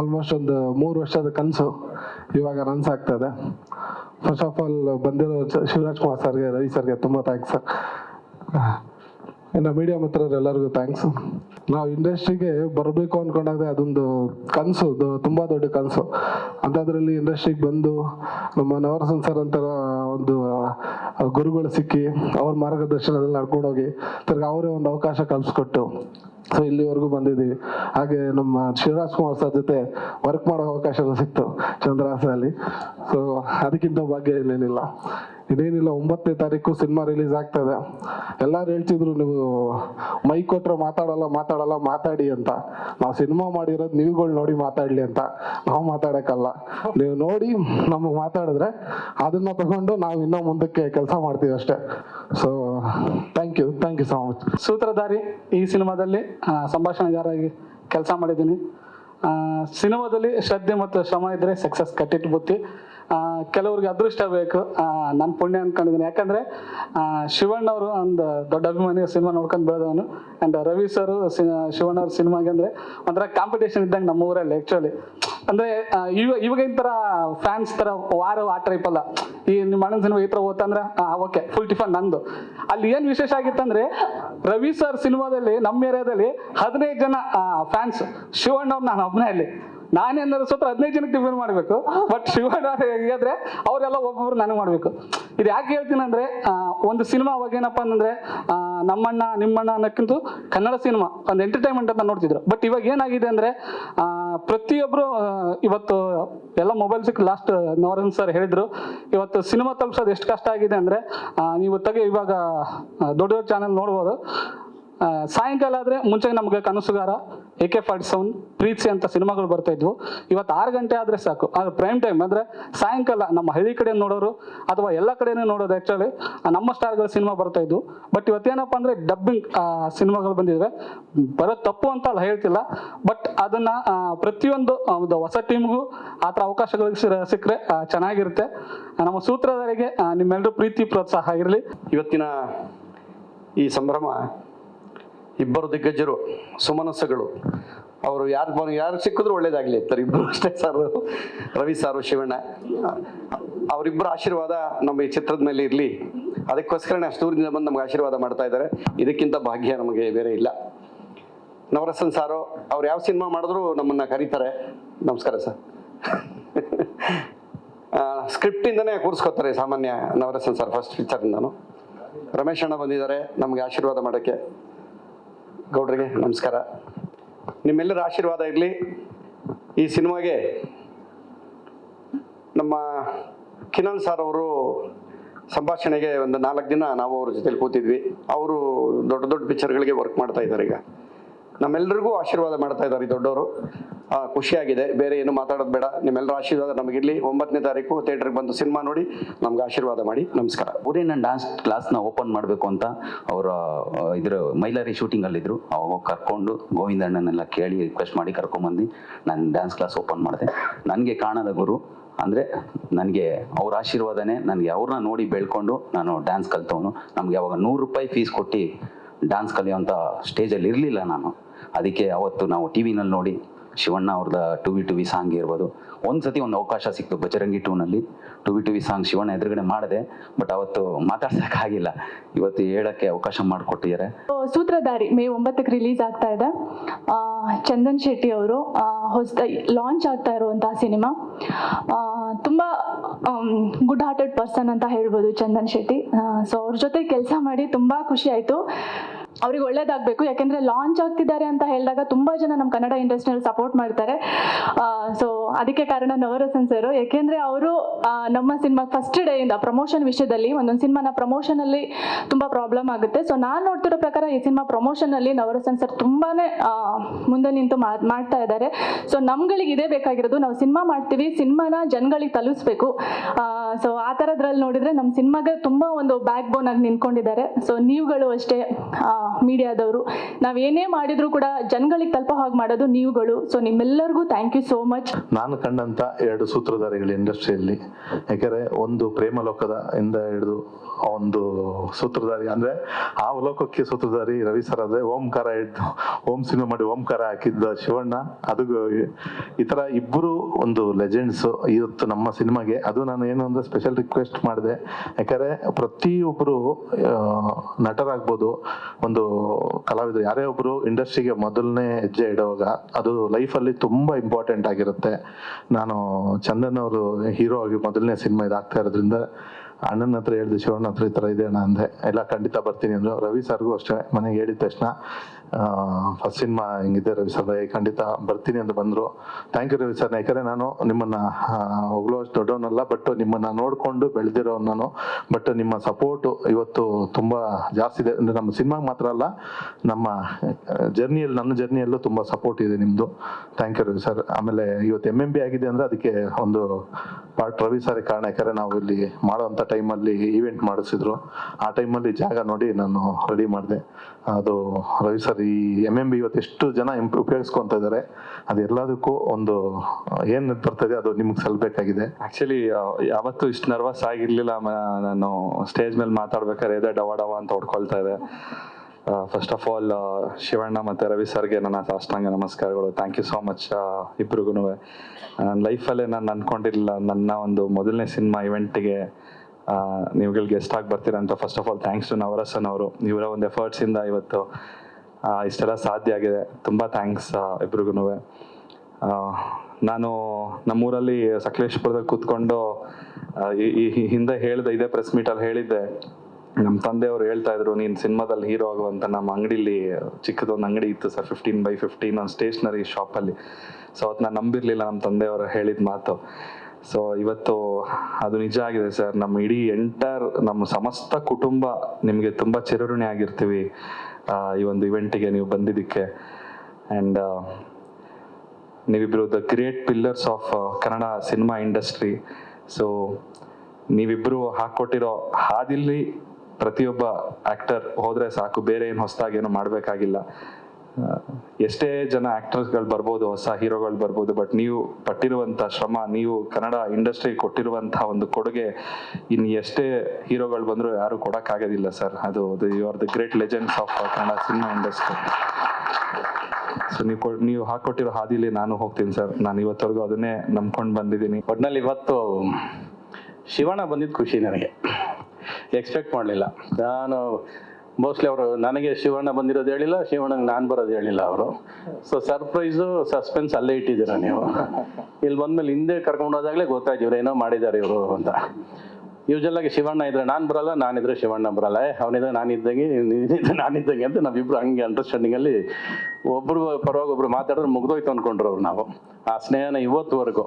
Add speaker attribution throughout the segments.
Speaker 1: Almost ಒಂದು ಮೂರು ವರ್ಷದ ಕನಸು ಇವಾಗ ರನ್ಸ್ ಆಗ್ತದೆ. ಫಸ್ಟ್ ಆಫ್ ಆಲ್ ಬಂದಿರೋ ಶಿವರಾಜ್ ಕುಮಾರ್ ಸರ್ಗೆ, ರವಿ ಸರ್ಗೆ ತುಂಬ ಥ್ಯಾಂಕ್ಸ್ ಇನ್ನು ಮೀಡಿಯಾ ಮಿತ್ರರೆಲ್ಲರಿಗೂ ಥ್ಯಾಂಕ್ಸ್ ನಾವು ಇಂಡಸ್ಟ್ರಿಗೆ ಬರಬೇಕು ಅಂದ್ಕೊಂಡಾಗ ಅದೊಂದು ಕನಸು ತುಂಬ ದೊಡ್ಡ ಕನಸು. ಅಂಥದ್ರಲ್ಲಿ ಇಂಡಸ್ಟ್ರಿಗೆ ಬಂದು ನಮ್ಮ ನವರಸನ್ ಸರ್ ಅಂತರ ಒಂದು ಗುರುಗಳು ಸಿಕ್ಕಿ ಅವ್ರ ಮಾರ್ಗದರ್ಶನದಲ್ಲಿ ನಡ್ಕೊಂಡೋಗಿ ತಿರ್ಗಿ ಅವರೇ ಒಂದು ಅವಕಾಶ ಕಲ್ಪಿಸ್ಕೊಟ್ಟು ಸೊ ಇಲ್ಲಿವರೆಗೂ ಬಂದಿದ್ದೀವಿ. ಹಾಗೆ ನಮ್ಮ ಶಿವರಾಜ್ ಕುಮಾರ್ ಸರ್ ಜೊತೆ ವರ್ಕ್ ಮಾಡೋ ಅವಕಾಶ ಸಿಕ್ತು ಚಂದ್ರಹಾಸಲ್ಲಿ ಸೊ ಅದಕ್ಕಿಂತ ಭಾಗ್ಯ ಇನ್ನೇನಿಲ್ಲ. ಇನ್ನೇನಿಲ್ಲ ಒಂಬತ್ತನೇ ತಾರೀಕು ಸಿನಿಮಾ ರಿಲೀಸ್ ಆಗ್ತದೆ ಎಲ್ಲರೂ ಹೇಳ್ತಿದ್ರು ನೀವು ಮೈಕ್ ಕೊಟ್ರೆ ಮಾತಾಡಲ್ಲ ಮಾತಾಡಲ್ಲ, ಮಾತಾಡಿ ಅಂತ. ನಾವು ಸಿನಿಮಾ ಮಾಡಿರೋದು ನೀವುಗಳು ನೋಡಿ ಮಾತಾಡ್ಲಿ ಅಂತ. ನಾವು ಮಾತಾಡೋಕ್ಕಲ್ಲ. ನೀವು ನೋಡಿ ನಮಗೆ ಮಾತಾಡಿದ್ರೆ ಅದನ್ನ ತಗೊಂಡು ನಾವು ಇನ್ನೂ ಮುಂದಕ್ಕೆ ಕೆಲಸ ಮಾಡ್ತೀವಿ ಅಷ್ಟೇ. So thank you thank you so much
Speaker 2: Sutradhari ಈ ಸಿನಿಮಾದಲ್ಲಿ ಸಂಭಾಷಣೆಗಾರಾಗಿ ಕೆಲಸ ಮಾಡಿದ್ದೀನಿ. ಸಿನಿಮಾದಲ್ಲಿ ಶ್ರದ್ಧೆ ಮತ್ತು ಶ್ರಮ ಇದ್ದರೆ ಸಕ್ಸಸ್ ಕಟ್ಟಿಟ್ಟು ಬುತ್ತಿ ಕೆಲವ್ರಿಗೆ ಅದೃಷ್ಟ ಬೇಕು. ನಾನು ಪುಣ್ಯ ಅನ್ಕೊಂಡಿದ್ದೀನಿ ಯಾಕಂದ್ರೆ ಆ, ಶಿವಣ್ಣ ಅವರು ಒಂದು ದೊಡ್ಡ ಅಭಿಮಾನಿ ಸಿನಿಮಾ ನೋಡ್ಕೊಂಡು ಬೆಳೆದವನು. ಆ್ಯಂಡ್ ರವಿ ಸರ್ ಶಿವಣ್ಣ ಅವ್ರ ಸಿನಿಮಾಗೆ ಅಂದ್ರೆ ಒಂಥರ ಕಾಂಪಿಟೇಷನ್ ಇದ್ದಂಗೆ ನಮ್ಮ ಊರಲ್ಲಿ ಆ್ಯಕ್ಚುಲಿ ಅಂದ್ರೆ ಇವ ಇವಾಗಿನ ಥರ ಫ್ಯಾನ್ಸ್ ಥರ ವಾರ ಆ ಟೈಪ್ ಅಲ್ಲ. ಈ ನಿಮ್ಮ ಅಣ್ಣನ ಸಿನಿಮಾ ಈ ಥರ ಓದ್ತಂದ್ರೆ ಓಕೆ ಫುಲ್ ಟಿಫನ್ ನಂದು. ಅಲ್ಲಿ ಏನು ವಿಶೇಷ ಆಗಿತ್ತಂದ್ರೆ ರವಿ ಸರ್ ಸಿನಿಮಾದಲ್ಲಿ ನಮ್ಮ ಏರಿಯಾದಲ್ಲಿ ಹದಿನೈದು ಜನ ಫ್ಯಾನ್ಸ್ ಶಿವಣ್ಣ ಅವ್ರು ನಾನು ಒಬ್ಬನೇ ಅಲ್ಲಿ ನಾನೇನಾದ್ರು ಸತ್ರ ಹದಿನೈದು ಜನಕ್ಕೆ ಟಿಫಿನ್ ಮಾಡಬೇಕು. ಬಟ್ ಶಿವಣ್ಣ ಹೇಗಾದ್ರೆ ಅವರೆಲ್ಲ ಒಬ್ಬೊಬ್ರು ನನಗೆ ಮಾಡಬೇಕು. ಇದು ಯಾಕೆ ಹೇಳ್ತೀನಿ ಅಂದ್ರೆ ಒಂದು ಸಿನಿಮಾ ಅವಾಗ ಏನಪ್ಪ ಅಂದ್ರೆ ನಮ್ಮಣ್ಣ, ನಿಮ್ಮಣ್ಣ ಅನ್ನೋಕ್ಕಿಂತ ಕನ್ನಡ ಸಿನಿಮಾ, ಒಂದು ಎಂಟರ್ಟೈನ್ಮೆಂಟ್ ಅಂತ ನೋಡ್ತಿದ್ರು. ಬಟ್ ಇವಾಗ ಏನಾಗಿದೆ ಅಂದ್ರೆ ಪ್ರತಿಯೊಬ್ಬರು ಇವತ್ತು ಎಲ್ಲ ಮೊಬೈಲ್ ಸಿಕ್ಕ ಲಾಸ್ಟ್ ನವರನ್ ಸರ್ ಹೇಳಿದ್ರು, ಇವತ್ತು ಸಿನಿಮಾ ತಲುಪಿಸೋದು ಎಷ್ಟು ಕಷ್ಟ ಆಗಿದೆ ಅಂದ್ರೆ ನೀವು ತೆಗೆ ಇವಾಗ ದೊಡ್ಡ ದೊಡ್ಡ ಚಾನೆಲ್ ನೋಡ್ಬೋದು. ಸಾಯಂಕಾಲ ಆದ್ರೆ ಮುಂಚೆ ನಮಗೆ Kanasugaara A K forty seven Preethi ಅಂತ ಸಿನಿಮಾಗಳು ಬರ್ತಾ ಇದ್ವು. ಇವತ್ತು ಆರು ಗಂಟೆ ಆದರೆ ಸಾಕು. ಅದು ಪ್ರೈಮ್ ಟೈಮ್ ಅಂದರೆ ಸಾಯಂಕಾಲ ನಮ್ಮ ಹಳ್ಳಿ ಕಡೆ ನೋಡೋರು ಅಥವಾ ಎಲ್ಲ ಕಡೆನೂ ನೋಡೋದು ಆ್ಯಕ್ಚುಲಿ ನಮ್ಮ ಸ್ಟಾರ್ಗಳ ಸಿನಿಮಾ ಬರ್ತಾ ಇದ್ವು. ಬಟ್ ಇವತ್ತೇನಪ್ಪ ಅಂದರೆ ಡಬ್ಬಿಂಗ್ ಸಿನಿಮಾಗಳು ಬಂದಿದ್ದಾವೆ ಬರೋದು ತಪ್ಪು ಅಂತ ಅಲ್ಲ ಹೇಳ್ತಿಲ್ಲ. ಬಟ್ ಅದನ್ನು ಪ್ರತಿಯೊಂದು ಒಂದು ಹೊಸ ಟೀಮ್ಗೂ ಆ ಥರ ಅವಕಾಶಗಳು ಸಿಕ್ಕರೆ ಚೆನ್ನಾಗಿರುತ್ತೆ. ನಮ್ಮ ಸೂತ್ರಧಾರಿಗೆ ನಿಮ್ಮೆಲ್ಲರೂ ಪ್ರೀತಿ ಪ್ರೋತ್ಸಾಹ ಇರಲಿ.
Speaker 3: ಇವತ್ತಿನ ಈ ಸಂಭ್ರಮ ಇಬ್ಬರು ದಿಗ್ಗಜರು, ಸುಮನಸ್ಸುಗಳು. ಅವರು ಯಾರು ಬ- ಯಾರು ಸಿಕ್ಕಿದ್ರು ಒಳ್ಳೇದಾಗಲಿ ಇರ್ತಾರೆ ಇಬ್ಬರು ಅಷ್ಟೇ ಸರ್. ರವಿ ಸಾರು, ಶಿವಣ್ಣ. ಅವರಿಬ್ಬರ ಆಶೀರ್ವಾದ ನಮ್ಮ ಈ ಚಿತ್ರದ ಮೇಲೆ ಇರಲಿ. ಅದಕ್ಕೋಸ್ಕರನೇ ಅಷ್ಟು ದೂರದಿಂದ ಬಂದು ನಮ್ಗೆ ಆಶೀರ್ವಾದ ಮಾಡ್ತಾ ಇದ್ದಾರೆ. ಇದಕ್ಕಿಂತ ಭಾಗ್ಯ ನಮಗೆ ಬೇರೆ ಇಲ್ಲ. ನವರಸನ್ ಸಾರು, ಅವ್ರು ಯಾವ ಸಿನಿಮಾ ಮಾಡಿದ್ರು ನಮ್ಮನ್ನ ಕರೀತಾರೆ. ನಮಸ್ಕಾರ ಸರ್. ಸ್ಕ್ರಿಪ್ಟಿಂದನೇ ಕೂರಿಸ್ಕೋತಾರೆ ಸಾಮಾನ್ಯ ನವರಸನ್ ಸರ್ ಫಸ್ಟ್ ಪಿಕ್ಚರಿಂದನು ರಮೇಶ್ ಅಣ್ಣ ಬಂದಿದ್ದಾರೆ, ನಮಗೆ ಆಶೀರ್ವಾದ ಮಾಡೋಕ್ಕೆ. ಗೌಡ್ರಿಗೆ ನಮಸ್ಕಾರ. ನಿಮ್ಮೆಲ್ಲರ ಆಶೀರ್ವಾದ ಇರಲಿ. ಈ ಸಿನಿಮಾಗೆ ನಮ್ಮ ಕಿನಾಲ್ ಸರ್ ಅವರು ಸಂಭಾಷಣೆಗೆ ಒಂದು ನಾಲ್ಕು ದಿನ ನಾವು ಅವ್ರ ಜೊತೆಲಿ ಕೂತಿದ್ವಿ. ಅವರು ದೊಡ್ಡ ದೊಡ್ಡ ಪಿಕ್ಚರ್ಗಳಿಗೆ ವರ್ಕ್ ಮಾಡ್ತಾ ಇದ್ದಾರೆ ಈಗ. ನಮ್ಮೆಲ್ಲರಿಗೂ ಆಶೀರ್ವಾದ ಮಾಡ್ತಾ ಇದ್ದಾರೆ ದೊಡ್ಡವರು. ಖುಷಿಯಾಗಿದೆ. ಬೇರೆ ಏನು ಮಾತಾಡೋದು ಬೇಡ. ನಿಮ್ಮೆಲ್ಲರ ಆಶೀರ್ವಾದ ನಮಗಿರಲಿ. ಒಂಬತ್ತನೇ ತಾರೀಕು ಥಿಯೇಟ್ರಿಗೆ ಬಂದು ಸಿನಿಮಾ ನೋಡಿ, ನಮ್ಗೆ ಆಶೀರ್ವಾದ ಮಾಡಿ. ನಮಸ್ಕಾರ.
Speaker 4: ಊರಿನ ಡಾನ್ಸ್ ಕ್ಲಾಸ್ನ ಓಪನ್ ಮಾಡಬೇಕು ಅಂತ ಅವರ ಇದ್ರ ಮೈಲಾರಿ ಶೂಟಿಂಗಲ್ಲಿದ್ದರು ಅವಾಗ ಕರ್ಕೊಂಡು ಗೋವಿಂದಣ್ಣನೆಲ್ಲ ಕೇಳಿ ರಿಕ್ವೆಸ್ಟ್ ಮಾಡಿ ಕರ್ಕೊಂಬಂದು ನಾನು ಡ್ಯಾನ್ಸ್ ಕ್ಲಾಸ್ ಓಪನ್ ಮಾಡಿದೆ. ನನಗೆ ಕಾಣದ ಗುರು ಅಂದರೆ ನನಗೆ ಅವ್ರ ಆಶೀರ್ವಾದನೇ. ನನಗೆ ಅವ್ರನ್ನ ನೋಡಿ ಬೆಳ್ಕೊಂಡು ನಾನು ಡ್ಯಾನ್ಸ್ ಕಲ್ತವನು. ನಮಗೆ ಅವಾಗ ನೂರು ರೂಪಾಯಿ ಫೀಸ್ ಕೊಟ್ಟು ಡ್ಯಾನ್ಸ್ ಕಲಿಯೋಂಥ ಸ್ಟೇಜಲ್ಲಿ ಇರಲಿಲ್ಲ ನಾನು. ಅದಕ್ಕೆ ಅವತ್ತು ನಾವು ಟಿ ವಿನಲ್ಲಿ ನೋಡಿ ಶಿವಣ್ಣ ಅವ್ರದ two V two V song ಇರ್ಬೋದು. ಒಂದು ಸತಿ ಒಂದು ಅವಕಾಶ ಸಿಕ್ತು Bajarangi ಟೂನಲ್ಲಿ two V two V song Shivanna ಎದುರುಗಡೆ ಮಾಡಿದೆ, ಬಟ್ ಅವತ್ತು ಮಾತಾಡ್ಸೋಕ್ಕಾಗಿಲ್ಲ ಇವತ್ತು ಹೇಳೋಕ್ಕೆ ಅವಕಾಶ ಮಾಡಿಕೊಟ್ಟಿದ್ದಾರೆ.
Speaker 5: ಸೂತ್ರಧಾರಿ ಮೇ ಒಂಬತ್ತಕ್ಕೆ ರಿಲೀಸ್ ಆಗ್ತಾ ಇದೆ. ಚಂದನ್ ಶೆಟ್ಟಿ ಅವರು ಹೊಸದಾಗಿ ಲಾಂಚ್ ಆಗ್ತಾ ಇರುವಂತಹ ಸಿನಿಮಾ. ತುಂಬ ಗುಡ್ ಹಾರ್ಟೆಡ್ ಪರ್ಸನ್ ಅಂತ ಹೇಳ್ಬೋದು ಚಂದನ್ ಶೆಟ್ಟಿ. ಸೊ ಅವ್ರ ಜೊತೆ ಕೆಲಸ ಮಾಡಿ ತುಂಬ ಖುಷಿ ಆಯಿತು. ಅವ್ರಿಗೆ ಒಳ್ಳೇದಾಗಬೇಕು. ಯಾಕೆಂದರೆ ಲಾಂಚ್ ಆಗ್ತಿದ್ದಾರೆ ಅಂತ ಹೇಳಿದಾಗ ತುಂಬ ಜನ ನಮ್ಮ ಕನ್ನಡ ಇಂಡಸ್ಟ್ರಿಯಲ್ಲಿ ಸಪೋರ್ಟ್ ಮಾಡ್ತಾರೆ. ಸೊ ಅದಕ್ಕೆ ಕಾರಣ ನವರಸನ್ ಸರ್ ಯಾಕೆಂದ್ರೆ ಅವರು ನಮ್ಮ ಸಿನಿಮಾ ಫಸ್ಟ್ ಡೇ ಇಂದ ಪ್ರಮೋಷನ್ ವಿಷಯದಲ್ಲಿ ಒಂದೊಂದು ಸಿನಿಮಾನ ಪ್ರಮೋಷನಲ್ಲಿ ತುಂಬ ಪ್ರಾಬ್ಲಮ್ ಆಗುತ್ತೆ. ಸೊ ನಾನು ನೋಡ್ತಿರೋ ಪ್ರಕಾರ ಈ ಸಿನಿಮಾ ಪ್ರಮೋಷನಲ್ಲಿ ನವರಸನ್ ಸರ್ ತುಂಬಾ ಮುಂದೆ ನಿಂತು ಮಾಡ್- ಮಾಡ್ತಾ ಇದ್ದಾರೆ. ಸೊ ನಮ್ಗಳಿಗೆ ಇದೇ ಬೇಕಾಗಿರೋದು ನಾವು ಸಿನಿಮಾ ಮಾಡ್ತೀವಿ ಸಿನಿಮಾನ ಜನಗಳಿಗೆ ತಲುಪಿಸ್ಬೇಕು ಸೊ ಆ ಥರದ್ರಲ್ಲಿ ನೋಡಿದರೆ ನಮ್ಮ ಸಿನಿಮಾಗೆ ತುಂಬ ಒಂದು ಬ್ಯಾಕ್ ಬೋನ್ ಆಗಿ ನಿಂತ್ಕೊಂಡಿದ್ದಾರೆ. ಸೊ ನೀವುಗಳು ಅಷ್ಟೇ ಮೀಡಿಯಾದವರು. ನಾವು ಏನೇ ಮಾಡಿದರೂ ಕೂಡ ಜನಗಳಿಗೆ ತಲುಪೋ ಹಾಗೆ ಮಾಡೋದು ನೀವುಗಳು. ಸೊ ನಿಮ್ಮೆಲ್ಲರಿಗೂ ಥ್ಯಾಂಕ್ ಯು ಸೋ ಮಚ್
Speaker 6: ನಾನು ಕಂಡಂತ ಎರಡು ಸೂತ್ರಧಾರಿಗಳು ಇಂಡಸ್ಟ್ರಿಯಲ್ಲಿ ಯಾಕೆಂದ್ರೆ ಒಂದು ಪ್ರೇಮ ಲೋಕದ ಇಂದ ಹಿಡಿದು ಒಂದು ಸೂತ್ರಧಾರಿ, ಅಂದ್ರೆ ಆ ಲೋಕಕ್ಕೆ ಸೂತ್ರಧಾರಿ ರವಿ ಸರ್ ಆದ್ರೆ ಓಂಕಾರ ಇಟ್ಟು ಓಂ ಸಿನಿಮಾ ಮಾಡಿ ಓಂಕಾರ ಹಾಕಿದ್ದ ಶಿವಣ್ಣ, ಅದು ಈ ತರ ಇಬ್ಬರು ಒಂದು ಲೆಜೆಂಡ್ಸ್ ಇವತ್ತು ನಮ್ಮ ಸಿನಿಮಾಗೆ. ಅದು ನಾನು ಏನು ಅಂದ್ರೆ ಸ್ಪೆಷಲ್ ರಿಕ್ವೆಸ್ಟ್ ಮಾಡಿದೆ. ಯಾಕಂದ್ರೆ ಪ್ರತಿಯೊಬ್ಬರು ನಟರಾಗ್ಬೋದು. ಒಂದು ಕಲಾವಿದರು. ಯಾರೇ ಒಬ್ರು ಇಂಡಸ್ಟ್ರಿಗೆ ಮೊದಲನೇ ಹೆಜ್ಜೆ ಇಡುವಾಗ ಅದು ಲೈಫಲ್ಲಿ ತುಂಬಾ ಇಂಪಾರ್ಟೆಂಟ್ ಆಗಿರುತ್ತೆ. ನಾನು ಚಂದನ್ ಅವರು ಹೀರೋ ಆಗಿ ಮೊದಲನೇ ಸಿನಿಮಾ ಇದಾಗ್ತಾ ಇರೋದ್ರಿಂದ ಅಣ್ಣನ ಹತ್ರ ಹೇಳಿದೆ ಶಿವಣ್ಣ ಹತ್ರ ಈ ಥರ ಇದೆ ಅಣ್ಣ ಅಂದೆ. ಎಲ್ಲ ಖಂಡಿತ ಬರ್ತೀನಿ ಅಂದ್ರು. ರವಿ ಸರ್ಗೂ ಅಷ್ಟೇ. ಮನೆಗೆ ಹೇಳಿದ ತಕ್ಷಣ ಫಸ್ಟ್ ಸಿನಿಮಾ ಹಿಂಗಿದೆ ರವಿ ಸರ್? ಖಂಡಿತ ಬರ್ತೀನಿ ಅಂತ ಬಂದ್ರು. Thank you Ravi sir. ಯಾಕಂದ್ರೆ ನಾನು ನಿಮ್ಮನ್ನ ಹೊಗಳುವಷ್ಟು ದೊಡ್ಡವನಲ್ಲ ಬಟ್ ನಿಮ್ಮನ್ನ ನೋಡ್ಕೊಂಡು ಬೆಳೆದಿರೋ ನಾನು. ಬಟ್ ನಿಮ್ಮ ಸಪೋರ್ಟ್ ಇವತ್ತು ತುಂಬಾ ಜಾಸ್ತಿ ಇದೆ. ಅಂದ್ರೆ ನಮ್ಮ ಸಿನಿಮಾಗೆ ಮಾತ್ರ ಅಲ್ಲ, ನಮ್ಮ ಜರ್ನಿಯಲ್ಲಿ ನನ್ನ ಜರ್ನಿಯಲ್ಲೂ ತುಂಬಾ ಸಪೋರ್ಟ್ ಇದೆ ನಿಮ್ಮದು ಥ್ಯಾಂಕ್ ಯು ರವಿ ಸರ್. ಆಮೇಲೆ ಇವತ್ತು ಎಂ ಎಂ ಬಿ ಆಗಿದೆ ಅಂದ್ರೆ ಅದಕ್ಕೆ ಒಂದು ಪಾರ್ಟ್ ರವಿ ಸರ್ ಕಾರಣ. ಯಾಕಂದ್ರೆ ನಾವು ಇಲ್ಲಿ ಮಾಡೋಂಥ ಟೈಮಲ್ಲಿ ಈವೆಂಟ್ ಮಾಡಿಸಿದ್ರು. ಆ ಟೈಮಲ್ಲಿ ಜಾಗ ನೋಡಿ ನಾನು ರೆಡಿ ಮಾಡಿದೆ. ಅದು ರವಿ ಸರ್ ಈ ಎಂ ಎಂ ಬಿ ಇವತ್ತು ಎಷ್ಟು ಜನ ಇಂಪ್- ಉಪಯೋಗಿಸ್ಕೊಂತ ಇದ್ದಾರೆ, ಅದೆಲ್ಲದಕ್ಕೂ ಒಂದು, ಏನ್ ಬರ್ತದೆ ಅದು ನಿಮ್ಗೆ ಸಲ್ಬೇಕಾಗಿದೆ.
Speaker 7: ಆಕ್ಚುಲಿ ಯಾವತ್ತು ಇಷ್ಟು ನರ್ವಸ್ ಆಗಿರ್ಲಿಲ್ಲ ನಾನು ಸ್ಟೇಜ್ ಮೇಲೆ ಮಾತಾಡ್ಬೇಕಾದ್ರೆ ಎದೆ ಡವ ಡವ ಅಂತ ಹೊಡ್ಕೊಳ್ತಾ ಇದೆ. ಫಸ್ಟ್ ಆಫ್ ಆಲ್ ಶಿವಣ್ಣ ಮತ್ತೆ ರವಿ ಸರ್ಗೆ ನನ್ನ ಸಾಷ್ಟಾಂಗ ನಮಸ್ಕಾರಗಳು. ಥ್ಯಾಂಕ್ ಯು ಸೋ ಮಚ್ ಇಬ್ರಿಗೂ ನನ್ನ ಲೈಫಲ್ಲೇ ನಾನು ಅನ್ಕೊಂಡಿರಲಿಲ್ಲ. ನನ್ನ ಒಂದು ಮೊದಲನೇ ಸಿನಿಮಾ ಇವೆಂಟಿಗೆ ನೀವುಗಳು ಗೆಸ್ಟ್ ಆಗಿ ಬರ್ತೀರಂತ. First of all thanks to Navarasan ಅವರು. ಇವರ ಒಂದು ಎಫರ್ಟ್ಸಿಂದ ಇವತ್ತು ಇಷ್ಟೆಲ್ಲ ಸಾಧ್ಯ ಆಗಿದೆ. ತುಂಬ ಥ್ಯಾಂಕ್ಸ್ ಇಬ್ರಿಗೂ ನಾನು ನಮ್ಮೂರಲ್ಲಿ ಸಕಲೇಶ್ಪುರದಲ್ಲಿ ಕೂತ್ಕೊಂಡು ಈ- ಹಿಂದೆ ಹೇಳಿದೆ ಇದೇ ಪ್ರೆಸ್ ಮೀಟಲ್ಲಿ ಹೇಳಿದ್ದೆ. ನಮ್ಮ ತಂದೆಯವರು ಹೇಳ್ತಾ ಇದ್ರು, ನೀನು ಸಿನಿಮಾದಲ್ಲಿ ಹೀರೋ ಆಗುವಂತ ನಮ್ಮ ಅಂಗಡಿಲಿ, ಚಿಕ್ಕದೊಂದು ಅಂಗಡಿ ಇತ್ತು ಸರ್ ಫಿಫ್ಟೀನ್ ಬೈ ಫಿಫ್ಟೀನ್ ಒಂದು ಸ್ಟೇಷನರಿ ಶಾಪಲ್ಲಿ ಸೊ ಅವತ್ತು ನಾನು ನಂಬಿರಲಿಲ್ಲ ನಮ್ಮ ತಂದೆಯವರು ಹೇಳಿದ ಮಾತು. ಸೊ ಇವತ್ತು ಅದು ನಿಜ ಆಗಿದೆ ಸರ್. ನಮ್ಮ ಇಡೀ ಎಂಟರ್ ನಮ್ಮ ಸಮಸ್ತ ಕುಟುಂಬ ನಿಮಗೆ ತುಂಬ ಚಿರಋಣಿ ಆಗಿರ್ತೀವಿ ಈ ಒಂದು ಇವೆಂಟಿಗೆ ನೀವು ಬಂದಿದ್ದಕ್ಕೆ. ಆ್ಯಂಡ್ ನೀವಿಬ್ಬರು the great pillars of Kannada cinema industry so ನೀವಿಬ್ಬರು ಹಾಕ್ಕೊಟ್ಟಿರೋ ಹಾದಿಲ್ಲಿ ಪ್ರತಿಯೊಬ್ಬ ಆಕ್ಟರ್ ಹೋದ್ರೆ ಸಾಕು, ಬೇರೆ ಏನು ಹೊಸದಾಗಿ ಏನು ಮಾಡಬೇಕಾಗಿಲ್ಲ. ಎಷ್ಟೇ ಜನ ಆಕ್ಟರ್ಸ್ಗಳು ಬರ್ಬೋದು, ಹೊಸ ಹೀರೋಗಳು ಬರ್ಬೋದು ಬಟ್ ನೀವು ಪಟ್ಟಿರುವಂಥ ಶ್ರಮ, ನೀವು ಕನ್ನಡ ಇಂಡಸ್ಟ್ರಿ ಕೊಟ್ಟಿರುವಂತಹ ಒಂದು ಕೊಡುಗೆ ಇನ್ನು ಎಷ್ಟೇ ಹೀರೋಗಳು ಬಂದರೂ ಯಾರು ಕೊಡೋಕ್ಕಾಗೋದಿಲ್ಲ ಸರ್. ಅದು you are the great legends of Kannada cinema industry so ನೀವು ನೀವು ಹಾಕೊಟ್ಟಿರೋ ಹಾದಿಲಿ ನಾನು ಹೋಗ್ತೀನಿ ಸರ್. ನಾನು ಇವತ್ತವರೆಗೂ ಅದನ್ನೇ ನಂಬ್ಕೊಂಡು ಬಂದಿದ್ದೀನಿ.
Speaker 8: ಒಟ್ನಲ್ಲಿ ಇವತ್ತು ಶಿವಣ್ಣ ಬಂದಿದ್ದು ಖುಷಿ ನನಗೆ. ಎಕ್ಸ್ಪೆಕ್ಟ್ ಮಾಡಲಿಲ್ಲ. ನಾನು ಮೋಸ್ಟ್ಲಿ ಅವರು ನನಗೆ ಶಿವಣ್ಣ ಬಂದಿರೋದು ಹೇಳಿಲ್ಲ, ಶಿವಣ್ಣಗೆ ನಾನು ಬರೋದು ಹೇಳಿಲ್ಲ ಅವರು. ಸೊ ಸರ್ಪ್ರೈಸು ಸಸ್ಪೆನ್ಸ್ ಅಲ್ಲೇ ಇಟ್ಟಿದ್ದೀರ ನೀವು. ಇಲ್ಲಿ ಬಂದ್ಮೇಲೆ ಹಿಂದೆ ಕರ್ಕೊಂಡು ಹೋದಾಗಲೇ ಗೊತ್ತಾಯ್ತು ಇವ್ರು ಏನೋ ಮಾಡಿದ್ದಾರೆ ಇವರು ಅಂತ. ಯೂಶಲ್ ಆಗಿ ಶಿವಣ್ಣ ಇದ್ರೆ ನಾನು ಬರಲ್ಲ ನಾನಿದ್ರೆ ಶಿವಣ್ಣ ಬರಲ್ಲ. ಅವನಿದ್ರೆ ನಾನಿದ್ದಂಗೆ ನಾನಿದ್ದಂಗೆ ಅಂತ ನಾವಿಬ್ರು ಹಂಗೆ ಅಂಡರ್ಸ್ಟ್ಯಾಂಡಿಂಗ್ ಅಲ್ಲಿ ಒಬ್ರು ಪರವಾಗಿ ಒಬ್ರು ಮಾತಾಡಿದ್ರೆ ಮುಗ್ದೋಯ್ತು ಅನ್ಕೊಂಡ್ರು ಅವ್ರು ನಾವು. ಆ ಸ್ನೇಹನ ಇವತ್ತುವರೆಗೂ.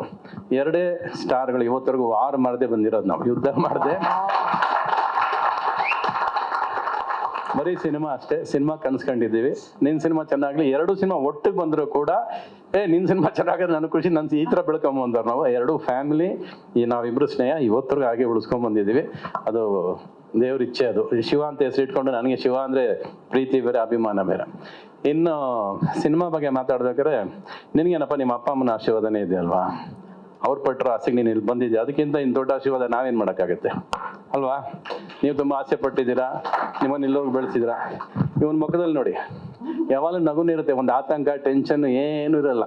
Speaker 8: ಎರಡೇ ಸ್ಟಾರ್ಗಳು ಇವತ್ತವರೆಗೂ ವಾರ್ ಮಾಡದೆ ಬಂದಿರೋದು ನಾವು. ಯುದ್ಧ ಮಾಡದೆ. ಬರೀ ಸಿನಿಮಾ ಅಷ್ಟೇ, ಸಿನಿಮಾ ಕನ್ಸ್ಕೊಂಡಿದ್ದೀವಿ. ನಿನ್ ಸಿನಿಮಾ ಚೆನ್ನಾಗ್ಲಿ, ಎರಡು ಸಿನಿಮಾ ಒಟ್ಟಿಗೆ ಬಂದರೂ ಕೂಡ, ಏ, ನಿನ್ ಸಿನಿಮಾ ಚೆನ್ನಾಗಿದೆ ನನಗೆ ಖುಷಿ, ನನ್ ಈ ತರ ಬೆಳ್ಕೊಂಬಂದ್ರು ನಾವು. ಎರಡು ಫ್ಯಾಮಿಲಿ, ಈ ನಾವಿಬ್ರು ಸ್ನೇಹ, ಇವತ್ತರೆಗೂ ಹಾಗೆ ಉಳಿಸ್ಕೊಂಡ್ ಬಂದಿದ್ದೀವಿ. ಅದು ದೇವ್ರ ಇಚ್ಛೆ ಅದು. ಶಿವ ಅಂತ ಹೆಸರು ಇಟ್ಕೊಂಡು ನನಗೆ ಶಿವ ಅಂದ್ರೆ ಪ್ರೀತಿ ಬೇರೆ, ಅಭಿಮಾನ ಬೇರೆ. ಇನ್ನು ಸಿನಿಮಾ ಬಗ್ಗೆ ಮಾತಾಡ್ಬೇಕಾದ್ರೆ, ನಿನಗೇನಪ್ಪ ನಿಮ್ಮ ಅಪ್ಪ ಅಮ್ಮನ ಆಶೀರ್ವಾದನೇ ಇದೆ ಅಲ್ವಾ ಅವ್ರು ಪಟ್ಟರು ಆಸೆಗೆ ನೀನು ಇಲ್ಲಿ ಬಂದಿದ್ದೆ ಅದಕ್ಕಿಂತ ಇನ್ನು ದೊಡ್ಡ ಆಶೀರ್ವಾದ ನಾವೇನು ಮಾಡೋಕ್ಕಾಗತ್ತೆ? ಅಲ್ವಾ? ನೀವು ತುಂಬ ಆಸೆ ಪಟ್ಟಿದ್ದೀರಾ? ನಿಮ್ಮನ್ನ ಇಲ್ಲೋಗಿ ಬೆಳೆಸಿದ್ದೀರಾ? ಇವನ್ ಮುಖದಲ್ಲಿ ನೋಡಿ, ಯಾವಾಗಲೂ ನಗುನ ಇರುತ್ತೆ, ಒಂದು ಆತಂಕ ಟೆನ್ಷನ್ ಏನೂ ಇರಲ್ಲ.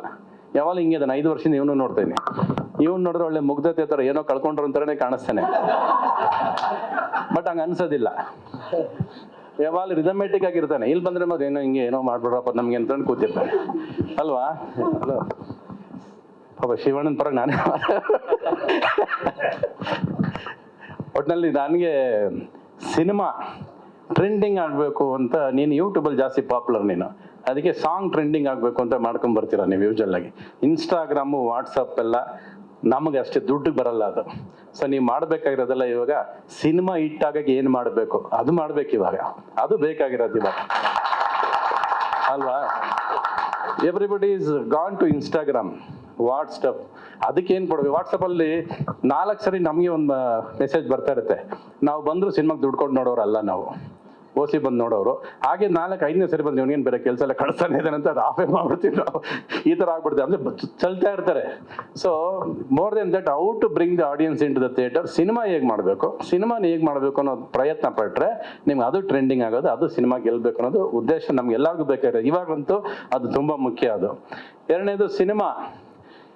Speaker 8: ಯಾವಾಗ ಹಿಂಗೆ ಅದನ್ನ ಐದು ವರ್ಷದಿಂದ ಇವನು ನೋಡ್ತೇನೆ ಇವ್ನು ನೋಡಿದ್ರೆ ಒಳ್ಳೆ ಮುಗ್ಧತೆ ಥರ ಏನೋ ಕಳ್ಕೊಂಡ್ರು ಅಂತಾನೆ ಕಾಣಿಸ್ತಾನೆ. ಬಟ್ ಹಂಗೆ ಅನ್ಸೋದಿಲ್ಲ. ಯಾವಾಗ ರಿದಮೆಟಿಕ್ ಆಗಿರ್ತಾನೆ ಇಲ್ಲಿ ಬಂದ್ರೆ ಮತ್ತೆ ಏನೋ ಹಿಂಗೆ ಏನೋ ಮಾಡ್ಬಿಡ್ರಪ್ಪ, ನಮ್ಗೆ ಅಂತ ಕೂತಿರ್ತಾನೆ. ಅಲ್ವಾ? ಹಲೋ. ಪಾಪ ಶಿವಣ್ಣನ ಪರ ನಾನೇ ಒಟ್ಟಿನಲ್ಲಿ ನನಗೆ ಸಿನಿಮಾ ಟ್ರೆಂಡಿಂಗ್ ಆಗಬೇಕು ಅಂತ ನೀನು ಯೂಟ್ಯೂಬಲ್ಲಿ ಜಾಸ್ತಿ ಪಾಪ್ಯುಲರ್ ನೀನು. ಅದಕ್ಕೆ ಸಾಂಗ್ ಟ್ರೆಂಡಿಂಗ್ ಆಗಬೇಕು ಅಂತ ಮಾಡ್ಕೊಂಡು ಬರ್ತೀರಾ ನೀವು ಯೂಜಲ್ಲಾಗಿ ಇನ್ಸ್ಟಾಗ್ರಾಮು, ವಾಟ್ಸಪ್ ಎಲ್ಲ ನಮಗೆ ಅಷ್ಟೇ ದುಡ್ಡು ಬರಲ್ಲ ಅದು. ಸೊ ನೀವು ಮಾಡಬೇಕಾಗಿರೋದೆಲ್ಲ ಇವಾಗ ಸಿನಿಮಾ ಹಿಟ್ಟಾಗಾಗಿ ಏನು ಮಾಡಬೇಕು? ಅದು ಮಾಡ್ಬೇಕು ಇವಾಗ. ಅದು ಬೇಕಾಗಿರೋದು ಇವಾಗ. ಅಲ್ವಾ? Everybody is gone to Instagram WhatsApp ಅದಕ್ಕೆ ಏನು ಕೊಡ್ಬೇಕು ವಾಟ್ಸಪ್ಪಲ್ಲಿ ನಾಲ್ಕು ಸರಿ ನಮಗೆ ಒಂದು ಮೆಸೇಜ್ ಬರ್ತಾ ಇರುತ್ತೆ. ನಾವು ಬಂದರೂ ಸಿನಿಮಾಗೆ ದುಡ್ಕೊಂಡು ನೋಡೋರು ನೋಡೋರಲ್ಲ ನಾವು. ಓಸಿ ಬಂದು ನೋಡೋರು. ಹಾಗೆ ನಾಲ್ಕು, ಐದನೇ ಸರಿ ಬಂದು ಇವನಿಗೇನು ಬೇರೆ ಕೆಲಸ ಎಲ್ಲ ಕಳ್ಸಾನೆ ಇದ್ದಾನೆ ಅಂತ ಆಫೇ ಮಾಡ್ಬಿಡ್ತೀವಿ ನಾವು? ಈ ಥರ ಆಗ್ಬಿಡ್ತೀವಿ ಅಂದರೆ ಚಲ್ತಾ ಇರ್ತಾರೆ. So more than that how to bring the audience into the theatre cinema ಹೇಗೆ ಮಾಡಬೇಕು? ಸಿನಿಮಾನ ಹೇಗೆ ಮಾಡಬೇಕು ಅನ್ನೋ ಪ್ರಯತ್ನ ಪಟ್ಟರೆ ನಿಮ್ಗೆ ಅದು ಟ್ರೆಂಡಿಂಗ್ ಆಗೋದು, ಅದು ಸಿನಿಮಾ ಗೆಲ್ಲಬೇಕು ಅನ್ನೋದು ಉದ್ದೇಶ ನಮ್ಗೆ ಎಲ್ಲರಿಗೂ ಬೇಕಾಗಿದೆ ಇವಾಗಂತೂ ಅದು ತುಂಬ ಮುಖ್ಯ ಅದು. ಎರಡನೇದು ಸಿನಿಮಾ.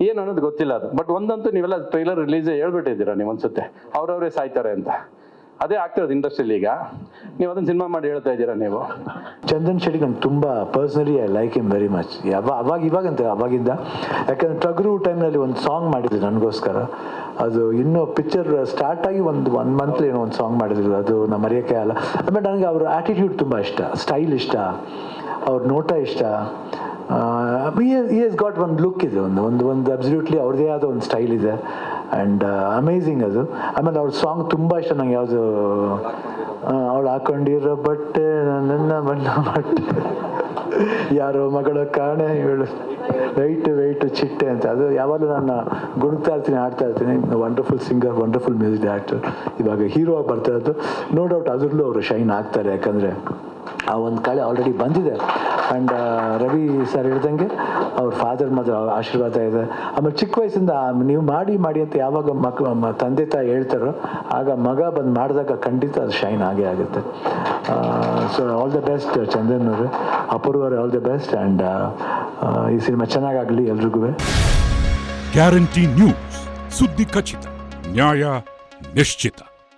Speaker 8: ಏನು ಅನ್ನೋದು ಗೊತ್ತಿಲ್ಲ ಅದು. ಬಟ್ ಒಂದಂತೂ ನೀವೆಲ್ಲ ಟ್ರೈಲರ್ ರಿಲೀಸ್ ಹೇಳ್ಬಿಟ್ಟಿದ್ದೀರಾ ನೀವು ಅನ್ಸುತ್ತೆ. ಅವ್ರವರೇ ಸಾಯ್ತಾರೆ ಅಂತ. ಅದೇ ಆಗ್ತಿರೋದು ಇಂಡಸ್ಟ್ರಿಯಲ್ಲಿ ಈಗ. ನೀವು ಅದನ್ನ ಸಿನಿಮಾ ಮಾಡಿ ಹೇಳ್ತಾ ಇದ್ದೀರಾ ನೀವು?
Speaker 9: ಚಂದನ್ ಶೆಟ್ಟಿ ನಂಗೆ ತುಂಬ personally I like him very much ಅವ ಅವಾಗ ಇವಾಗಂತ ಅವಾಗಿದ್ದ ಯಾಕಂದ್ರೆ ಟಗ್ರು ಟೈಮ್ನಲ್ಲಿ ಒಂದು ಸಾಂಗ್ ಮಾಡಿದ್ರು ನನಗೋಸ್ಕರ. ಅದು ಇನ್ನೂ ಪಿಕ್ಚರ್ ಸ್ಟಾರ್ಟ್ ಆಗಿ ಒಂದು ಒನ್ ಮಂತ್ ಏನೋ ಒಂದು ಸಾಂಗ್ ಮಾಡಿದ್ರು. ಅದು ನಮ್ಮ ಮರೆಯೋಕ್ಕೆ ಅಲ್ಲ. ಆಮೇಲೆ ನನಗೆ ಅವ್ರ ಆ್ಯಟಿಟ್ಯೂಡ್ ತುಂಬ ಇಷ್ಟ. ಸ್ಟೈಲ್ ಇಷ್ಟ. ಅವ್ರ ನೋಟ ಇಷ್ಟ. ಈ ಎಸ್ ಗಾಟ್ ಒಂದು ಲುಕ್ ಇದೆ ಒಂದು ಒಂದು ಒಂದು ಅಬ್ಸಲ್ಯೂಟ್ಲಿ ಅವ್ರದೇ ಆದ ಒಂದು ಸ್ಟೈಲ್ ಇದೆ. ಆ್ಯಂಡ್ ಅಮೇಝಿಂಗ್ ಅದು. ಆಮೇಲೆ ಅವ್ರ ಸಾಂಗ್ ತುಂಬ ಇಷ್ಟ ನಂಗೆ ಯಾವುದು ಅವಳು ಹಾಕೊಂಡಿರೋ ಬಟ್ಟೆ, ನನ್ನ ಬಣ್ಣ ಬಟ್ಟೆ. ಯಾರೋ ಮಗಳ ಕಾಣೆ ಹೇಳು ವೈಟ್ ವೈಟ್ ಚಿಟ್ಟೆ ಅಂತ. ಅದು ಯಾವಾಗಲೂ ನಾನು ಗುಣಗ್ತಾ ಇರ್ತೀನಿ ಆಡ್ತಾ ಇರ್ತೀನಿ. Wonderful singer wonderful music actor ಇವಾಗ ಹೀರೋ ಆಗಿ ಬರ್ತಾ ಇರೋದು. ನೋ ಡೌಟ್ ಅದರಲ್ಲೂ ಅವರು ಶೈನ್ ಆಗ್ತಾರೆ. ಯಾಕಂದರೆ ಆ ಒಂದು ಕಳೆ ಆಲ್ರೆಡಿ ಬಂದಿದೆ. ಆ್ಯಂಡ್ ರವಿ ಸರ್ ಹೇಳ್ದಂಗೆ ಅವ್ರ ಫಾದರ್ ಮಾತ್ರ ಆಶೀರ್ವಾದ ಇದೆ. ಆಮೇಲೆ ಚಿಕ್ಕ ವಯಸ್ಸಿಂದ ನೀವು ಮಾಡಿ ಮಾಡಿ ಅಂತ ಯಾವಾಗ ಮಕ್ ತಂದೆ ತಾಯಿ ಹೇಳ್ತಾರೋ, ಆಗ ಮಗ ಬಂದು ಮಾಡಿದಾಗ ಖಂಡಿತ ಅದು ಶೈನ್ ಆಗೇ ಆಗುತ್ತೆ. So all the best Chandan ಅವರು. Apoorva all the best and ಈ ಸಿನಿಮಾ ಚೆನ್ನಾಗಾಗಲಿ ಎಲ್ರಿಗೂ.
Speaker 10: ಗ್ಯಾರಂಟಿ ನ್ಯೂಸ್ ಸುದ್ದಿ ಖಚಿತ, ನ್ಯಾಯ ನಿಶ್ಚಿತ.